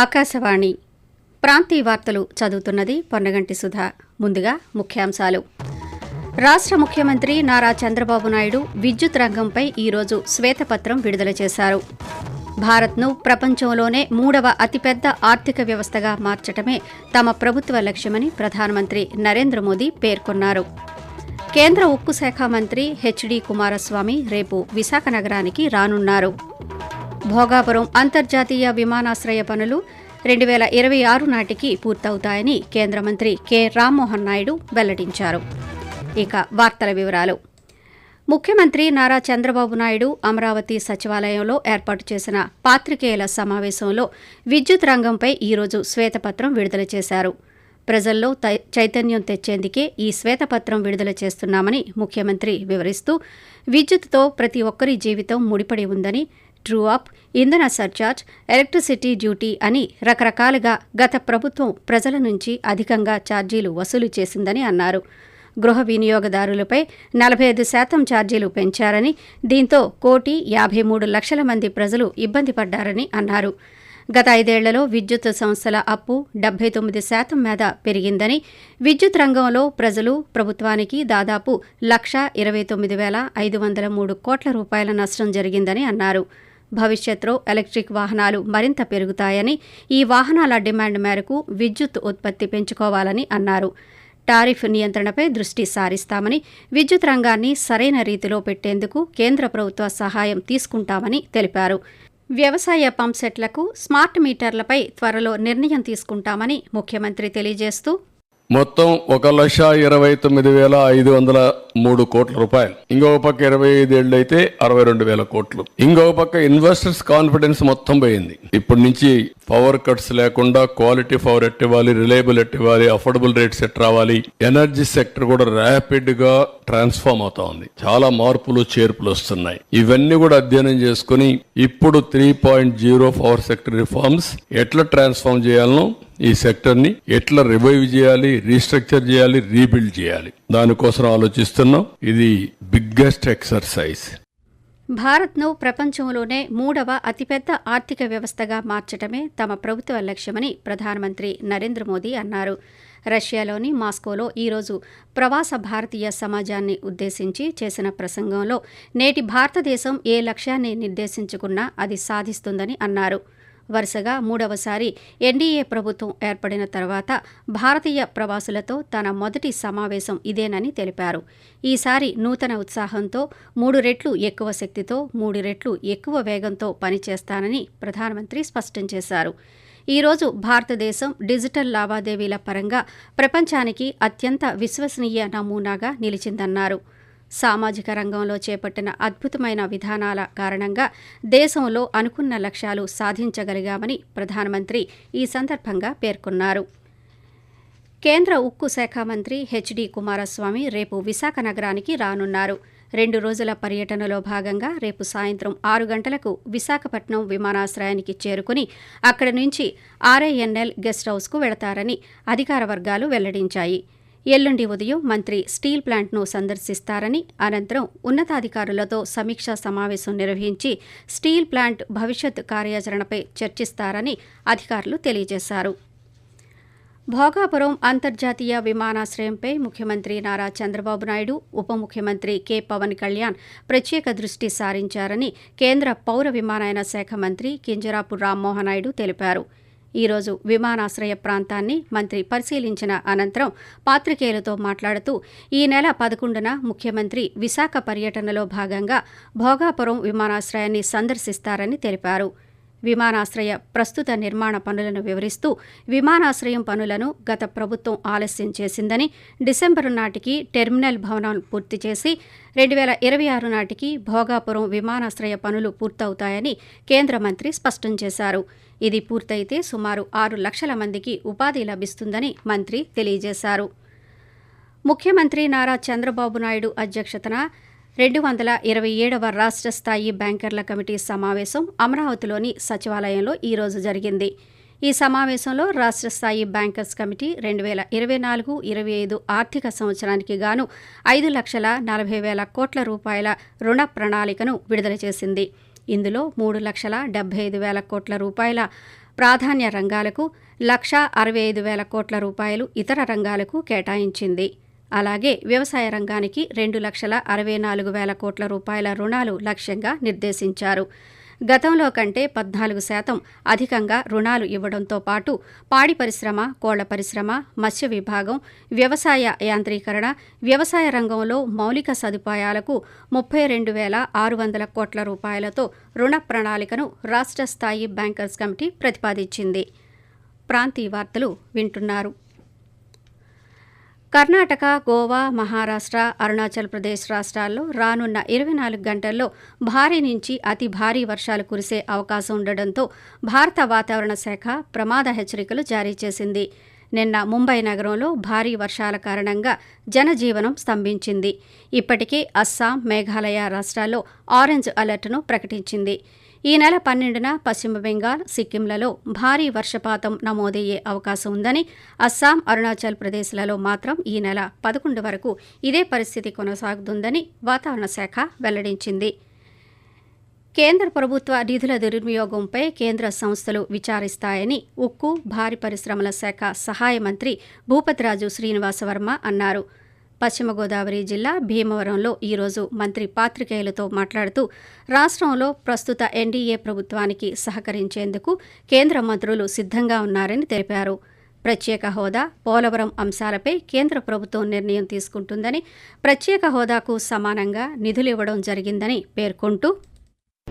ఆకాశవాణి. ప్రాంతీయ వార్తలు చదువుతున్నది పొన్నగంటి సుధా. ముందుగా ముఖ్యాంశాలు. రాష్ట్ర ముఖ్యమంత్రి నారా చంద్రబాబు నాయుడు విద్యుత్ రంగంపై ఈరోజు శ్వేతపత్రం విడుదల చేశారు. భారత్ను ప్రపంచంలోనే మూడవ అతిపెద్ద ఆర్థిక వ్యవస్థగా మార్చటమే తమ ప్రభుత్వ లక్ష్యమని ప్రధానమంత్రి నరేంద్ర మోదీ పేర్కొన్నారు. కేంద్ర ఉక్కు శాఖ మంత్రి హెచ్డి కుమారస్వామి రేపు విశాఖ నగరానికి రానున్నారు. భోగాపురం అంతర్జాతీయ విమానాశ్రయ పనులు రెండు వేల ఇరవై ఆరు నాటికి పూర్తవుతాయని కేంద్ర మంత్రి కె. రామ్మోహన్ నాయుడు వెల్లడించారు. ఇక వార్తల వివరాలు. ముఖ్యమంత్రి నారా చంద్రబాబు నాయుడు అమరావతి సచివాలయంలో ఏర్పాటు చేసిన పాత్రికేయుల సమావేశంలో విద్యుత్ రంగంపై ఈరోజు శ్వేతపత్రం విడుదల చేశారు. ప్రజల్లో చైతన్యం తెచ్చేందుకే ఈ శ్వేతపత్రం విడుదల చేస్తున్నామని ముఖ్యమంత్రి వివరిస్తూ విద్యుత్తో ప్రతి ఒక్కరి జీవితం ముడిపడి ఉందని ట్రూ అప్ ఇంధన సర్చార్జ్ ఎలక్ట్రిసిటీ డ్యూటీ అని రకరకాలుగా గత ప్రభుత్వం ప్రజల నుంచి అధికంగా ఛార్జీలు వసూలు చేసిందని అన్నారు. గృహ వినియోగదారులపై నలభై ఐదు శాతం ఛార్జీలు పెంచారని దీంతో కోటి యాభై మూడు లక్షల మంది ప్రజలు ఇబ్బంది పడ్డారని అన్నారు. గత ఐదేళ్ళలో విద్యుత్ సంస్థల అప్పు డెబ్బై తొమ్మిది శాతం మీద పెరిగిందని విద్యుత్ రంగంలో ప్రజలు ప్రభుత్వానికి దాదాపు లక్ష ఇరవై తొమ్మిది వేల ఐదు వందల మూడు కోట్ల రూపాయల నష్టం జరిగిందని అన్నారు. భవిష్యత్తులో ఎలక్ట్రిక్ వాహనాలు మరింత పెరుగుతాయని ఈ వాహనాల డిమాండ్ మేరకు విద్యుత్ ఉత్పత్తి పెంచుకోవాలని అన్నారు. టారిఫ్ నియంత్రణపై దృష్టి సారిస్తామని విద్యుత్ రంగాన్ని సరైన రీతిలో పెట్టేందుకు కేంద్ర ప్రభుత్వ సహాయం తీసుకుంటామని తెలిపారు. వ్యవసాయ పంప్సెట్లకు స్మార్ట్ మీటర్లపై త్వరలో నిర్ణయం తీసుకుంటామని ముఖ్యమంత్రి తెలియజేస్తూ మొత్తం ఒక లక్ష ఇరవై తొమ్మిది వేల ఐదు వందల మూడు కోట్ల రూపాయలు. ఇంకొక పక్క ఇరవై ఐదేళ్ళు అయితే అరవై రెండు వేల కోట్లు. ఇంకొక పక్క ఇన్వెస్టర్స్ కాన్ఫిడెన్స్ మొత్తం పోయింది. ఇప్పటి నుంచి పవర్ కట్స్ లేకుండా క్వాలిటీ పవర్ ఎట్ ఇవ్వాలి రిలయబుల్ ఎట్ ఇవ్వాలి అఫోర్డబుల్ రేట్స్ ఎట్ రావాలి ఎనర్జీ సెక్టర్ కూడా ర్యాపిడ్గా ట్రాన్స్ఫార్మ్ అవుతా ఉంది. చాలా మార్పులు చేర్పులు వస్తున్నాయి. ఇవన్నీ కూడా అధ్యయనం చేసుకుని ఇప్పుడు three point zero power sector reforms ఎట్లా ట్రాన్స్ఫార్మ్ చేయాలనో ఈ సెక్టర్ని ఎట్లా రివైవ్ చేయాలి రీస్ట్రక్చర్ చేయాలి రీబిల్డ్ చేయాలి. దానికోసం ఆలోచిస్తున్నాం. ఇది బిగ్గెస్ట్ ఎక్సర్సైజ్ భారత్ను ప్రపంచంలోనే మూడవ అతిపెద్ద ఆర్థిక వ్యవస్థగా మార్చటమే తమ ప్రభుత్వ లక్ష్యమని ప్రధానమంత్రి నరేంద్ర మోదీ అన్నారు. రష్యాలోని మాస్కోలో ఈరోజు ప్రవాస భారతీయ సమాజాన్ని ఉద్దేశించి చేసిన ప్రసంగంలో నేటి భారతదేశం ఏ లక్ష్యాన్ని నిర్దేశించుకున్నా అది సాధిస్తుందని అన్నారు. వరుసగా మూడవసారి ఎన్డీఏ ప్రభుత్వం ఏర్పడిన తర్వాత భారతీయ ప్రవాసులతో తన మొదటి సమావేశం ఇదేనని తెలిపారు. ఈసారి నూతన ఉత్సాహంతో మూడు రెట్లు ఎక్కువ శక్తితో మూడు రెట్లు ఎక్కువ వేగంతో పనిచేస్తానని ప్రధానమంత్రి స్పష్టం చేశారు. ఈరోజు భారతదేశం డిజిటల్ లావాదేవీల పరంగా ప్రపంచానికి అత్యంత విశ్వసనీయ నమూనాగా నిలిచిందన్నారు. సామాజిక రంగంలో చేపట్టిన అద్భుతమైన విధానాల కారణంగా దేశంలో అనుకున్న లక్ష్యాలు సాధించగలిగామని ప్రధానమంత్రి ఈ సందర్భంగా పేర్కొన్నారు. కేంద్ర ఉక్కు శాఖ మంత్రి హెచ్డి కుమారస్వామి రేపు విశాఖ నగరానికి రానున్నారు. రెండు రోజుల పర్యటనలో భాగంగా రేపు సాయంత్రం ఆరు గంటలకు విశాఖపట్నం విమానాశ్రయానికి చేరుకుని అక్కడి నుంచి ఆర్ఐఎన్ఎల్ గెస్ట్ హౌస్కు వెళతారని అధికార వర్గాలు వెల్లడించాయి. ఎల్లుండి ఉదయం మంత్రి స్టీల్ ప్లాంట్ను సందర్శిస్తారని అనంతరం ఉన్నతాధికారులతో సమీక్షా సమావేశం నిర్వహించి స్టీల్ ప్లాంట్ భవిష్యత్ కార్యాచరణపై చర్చిస్తారని అధికారులు తెలియజేశారు. భోగాపురం అంతర్జాతీయ విమానాశ్రయంపై ముఖ్యమంత్రి నారా చంద్రబాబు నాయుడు ఉప ముఖ్యమంత్రి కె పవన్ కళ్యాణ్ ప్రత్యేక దృష్టి సారించారని కేంద్ర పౌర విమానయాన శాఖ మంత్రి కింజరాపు రామ్మోహన్ నాయుడు తెలిపారు. ఈరోజు విమానాశ్రయ ప్రాంతాన్ని మంత్రి పరిశీలించిన అనంతరం పాత్రికేయులతో మాట్లాడుతూ ఈ నెల పదకొండున ముఖ్యమంత్రి విశాఖ పర్యటనలో భాగంగా భోగాపురం విమానాశ్రయాన్ని సందర్శిస్తారని తెలిపారు. విమానాశ్రయ ప్రస్తుత నిర్మాణ పనులను వివరిస్తూ విమానాశ్రయం పనులను గత ప్రభుత్వం ఆలస్యం చేసిందని డిసెంబరు నాటికి టెర్మినల్ భవనం పూర్తి చేసి రెండు వేల ఇరవై ఆరు నాటికి భోగాపురం విమానాశ్రయ పనులు పూర్తవుతాయని కేంద్ర మంత్రి స్పష్టం చేశారు. ఇది పూర్తయితే సుమారు ఆరు లక్షల మందికి ఉపాధి లభిస్తుందని మంత్రి తెలియజేశారు. ముఖ్యమంత్రి నారా చంద్రబాబు నాయుడు అధ్యక్షతన రెండు వందల ఇరవై ఏడవ రాష్ట్ర స్థాయి బ్యాంకర్ల కమిటీ సమావేశం అమరావతిలోని సచివాలయంలో ఈరోజు జరిగింది. ఈ సమావేశంలో రాష్ట్ర స్థాయి బ్యాంకర్స్ కమిటీ రెండు వేల ఇరవై నాలుగు ఇరవై ఐదు ఆర్థిక సంవత్సరానికి గాను ఐదు లక్షల నలభై వేల కోట్ల రూపాయల రుణ ప్రణాళికను విడుదల చేసింది. ఇందులో మూడు లక్షల డెబ్బై ఐదు వేల కోట్ల రూపాయల ప్రాధాన్య రంగాలకు లక్ష అరవై ఐదు వేల కోట్ల రూపాయలు ఇతర రంగాలకు కేటాయించింది. అలాగే వ్యవసాయ రంగానికి రెండు లక్షల అరవై నాలుగు వేల కోట్ల రూపాయల రుణాలు లక్ష్యంగా నిర్దేశించారు. గతంలో కంటే పద్నాలుగు శాతం అధికంగా రుణాలు ఇవ్వడంతో పాటు పాడి పరిశ్రమ కోళ్ళ పరిశ్రమ మత్స్య విభాగం వ్యవసాయ యాంత్రీకరణ వ్యవసాయ రంగంలో మౌలిక సదుపాయాలకు ముప్పై రెండు వేల ఆరు వందల కోట్ల రూపాయలతో రుణ ప్రణాళికను రాష్ట్ర స్థాయి బ్యాంకర్స్ కమిటీ ప్రతిపాదించింది. ప్రాంతీయ వార్తలు వింటున్నారు. కర్ణాటక గోవా మహారాష్ట్ర అరుణాచల్ ప్రదేశ్ రాష్ట్రాల్లో రానున్న ఇరవై నాలుగు గంటల్లో భారీ నుంచి అతి భారీ వర్షాలు కురిసే అవకాశం ఉండడంతో భారత వాతావరణ శాఖ ప్రమాద హెచ్చరికలు జారీ చేసింది. నిన్న ముంబై నగరంలో భారీ వర్షాల కారణంగా జనజీవనం స్తంభించింది. ఇప్పటికే అస్సాం మేఘాలయ రాష్ట్రాల్లో ఆరెంజ్ అలర్ట్ను ప్రకటించింది. ఈ నెల పన్నెండున పశ్చిమ బెంగాల్ సిక్కింలలో భారీ వర్షపాతం నమోదయ్యే అవకాశం ఉందని అస్సాం అరుణాచల్ ప్రదేశ్లలో మాత్రం ఈ నెల పదకొండు వరకు ఇదే పరిస్థితి కొనసాగుతుందని వాతావరణ శాఖ వెల్లడించింది. కేంద్ర ప్రభుత్వ నిధుల దుర్వినియోగంపై కేంద్ర సంస్థలు విచారిస్తాయని ఉక్కు భారీ పరిశ్రమల శాఖ సహాయ మంత్రి భూపతిరాజు శ్రీనివాసవర్మ అన్నారు. పశ్చిమ గోదావరి జిల్లా భీమవరంలో ఈరోజు మంత్రి పాత్రికేయులతో మాట్లాడుతూ రాష్ట్రంలో ప్రస్తుత ఎన్డీఏ ప్రభుత్వానికి సహకరించేందుకు కేంద్ర మంత్రులు సిద్ధంగా ఉన్నారని తెలిపారు. ప్రత్యేక హోదా పోలవరం అంశాలపై కేంద్ర ప్రభుత్వం నిర్ణయం తీసుకుంటుందని ప్రత్యేక హోదాకు సమానంగా నిధులివ్వడం జరిగిందని పేర్కొంటూ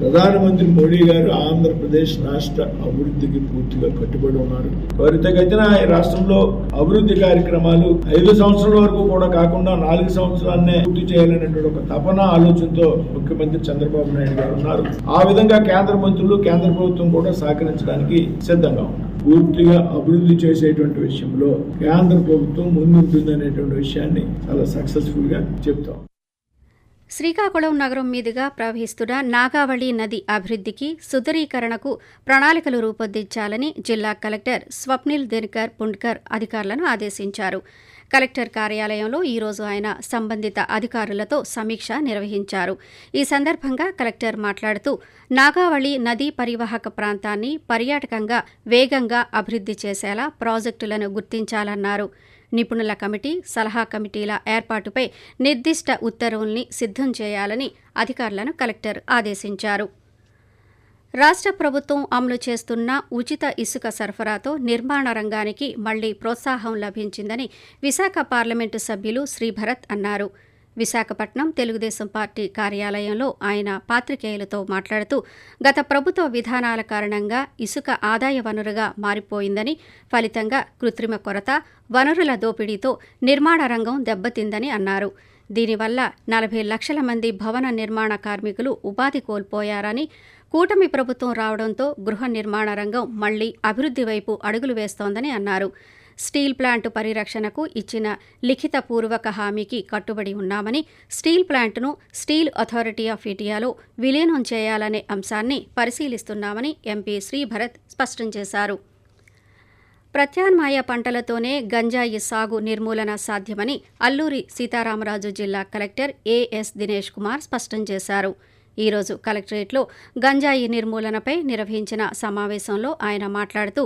ప్రధానమంత్రి మోడీ గారు ఆంధ్రప్రదేశ్ రాష్ట్ర అభివృద్ధికి పూర్తిగా కట్టుబడి ఉన్నారు. త్వరితగతిన ఈ రాష్ట్రంలో అభివృద్ధి కార్యక్రమాలు ఐదు సంవత్సరాల వరకు కూడా కాకుండా నాలుగు సంవత్సరాలనే పూర్తి చేయాలనేటువంటి ఒక తపన ఆలోచనతో ముఖ్యమంత్రి చంద్రబాబు నాయుడు గారు ఉన్నారు. ఆ విధంగా కేంద్ర మంత్రులు కేంద్ర ప్రభుత్వం కూడా సహకరించడానికి సిద్ధంగా ఉన్నారు. పూర్తిగా అభివృద్ధి చేసేటువంటి విషయంలో కేంద్ర ప్రభుత్వం ముందుంటుందనేటువంటి విషయాన్ని చాలా సక్సెస్ఫుల్గా చెప్తాం. శ్రీకాకుళం నగరం మీదుగా ప్రవహిస్తున్న నాగావళి నది అభివృద్ధికి సుదరీకరణకు ప్రణాళికలు రూపొందించాలని జిల్లా కలెక్టర్ స్వప్నిల్ దినకర్ పుండ్కర్ అధికారులను ఆదేశించారు. కలెక్టర్ కార్యాలయంలో ఈరోజు ఆయన సంబంధిత అధికారులతో సమీక్ష నిర్వహించారు. ఈ సందర్భంగా కలెక్టర్ మాట్లాడుతూ నాగావళి నదీ పరివాహక ప్రాంతాన్ని పర్యాటకంగా వేగంగా అభివృద్ధి చేసేలా ప్రాజెక్టులను గుర్తించాలన్నారు. నిపుణుల కమిటీ సలహా కమిటీల ఏర్పాటుపై నిర్దిష్ట ఉత్తర్వుల్ని సిద్ధం చేయాలని అధికారులను కలెక్టర్ ఆదేశించారు. రాష్ట్ర ప్రభుత్వం అమలు చేస్తున్న ఉచిత ఇసుక సరఫరాతో నిర్మాణ రంగానికి మళ్ళీ ప్రోత్సాహం లభించిందని విశాఖ పార్లమెంటు సభ్యులు శ్రీభరత్ అన్నారు. విశాఖపట్నం తెలుగుదేశం పార్టీ కార్యాలయంలో ఆయన పాత్రికేయులతో మాట్లాడుతూ గత ప్రభుత్వ విధానాల కారణంగా ఇసుక ఆదాయ వనరుగా మారిపోయిందని ఫలితంగా కృత్రిమ కొరత వనరుల దోపిడీతో నిర్మాణ రంగం దెబ్బతిందని అన్నారు. దీనివల్ల నలభై లక్షల మంది భవన నిర్మాణ కార్మికులు ఉపాధి కోల్పోయారని కూటమి ప్రభుత్వం రావడంతో గృహ నిర్మాణ రంగం మళ్ళీ అభివృద్ధి వైపు అడుగులు వేస్తోందని అన్నారు. స్టీల్ ప్లాంటు పరిరక్షణకు ఇచ్చిన లిఖిత పూర్వక హామీకి కట్టుబడి ఉన్నామని స్టీల్ ప్లాంటును స్టీల్ అథారిటీ ఆఫ్ ఇండియాలో విలీనం చేయాలనే అంశాన్ని పరిశీలిస్తున్నామని ఎంపీ శ్రీభరత్ స్పష్టం చేశారు. ప్రత్యామ్నాయ పంటలతోనే గంజాయి సాగు నిర్మూలన సాధ్యమని అల్లూరి సీతారామరాజు జిల్లా కలెక్టర్ ఏఎస్ దినేష్ కుమార్ స్పష్టం చేశారు. ఈరోజు కలెక్టరేట్లో గంజాయి నిర్మూలనపై నిర్వహించిన సమావేశంలో ఆయన మాట్లాడుతూ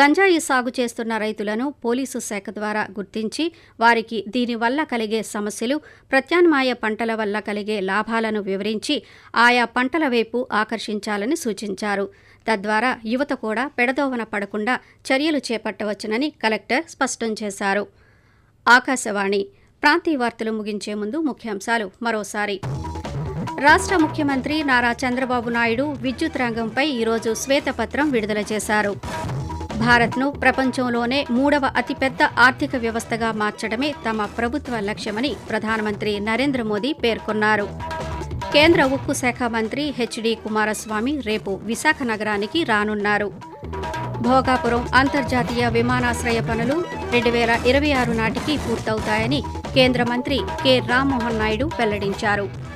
గంజాయి సాగు చేస్తున్న రైతులను పోలీసు శాఖ ద్వారా గుర్తించి వారికి దీనివల్ల కలిగే సమస్యలు ప్రత్యామ్నాయ పంటల వల్ల కలిగే లాభాలను వివరించి ఆయా పంటల వైపు ఆకర్షించాలని సూచించారు. తద్వారా యువత కూడా పెడదోవన పడకుండా చర్యలు చేపట్టవచ్చునని కలెక్టర్ స్పష్టం చేశారు. ఆకాశవాణి ప్రాంతీయ వార్తలు ముగించే ముందు ముఖ్యాంశాలు మరోసారి. రాష్ట్ర ముఖ్యమంత్రి నారా చంద్రబాబు నాయుడు విద్యుత్ రంగంపై ఈరోజు శ్వేతపత్రం విడుదల చేశారు. భారత్ను ప్రపంచంలోనే మూడవ అతిపెద్ద ఆర్థిక వ్యవస్థగా మార్చడమే తమ ప్రభుత్వ లక్ష్యమని ప్రధానమంత్రి నరేంద్ర మోదీ పేర్కొన్నారు. కేంద్ర ఉక్కు శాఖ మంత్రి హెచ్డి కుమారస్వామి రేపు విశాఖ నగరానికి రానున్నారు. భోగాపురం అంతర్జాతీయ విమానాశ్రయ పనులు రెండు వేల ఇరవై ఆరు నాటికి పూర్తవుతాయని కేంద్ర మంత్రి కె రామ్మోహన్ నాయుడు వెల్లడించారు.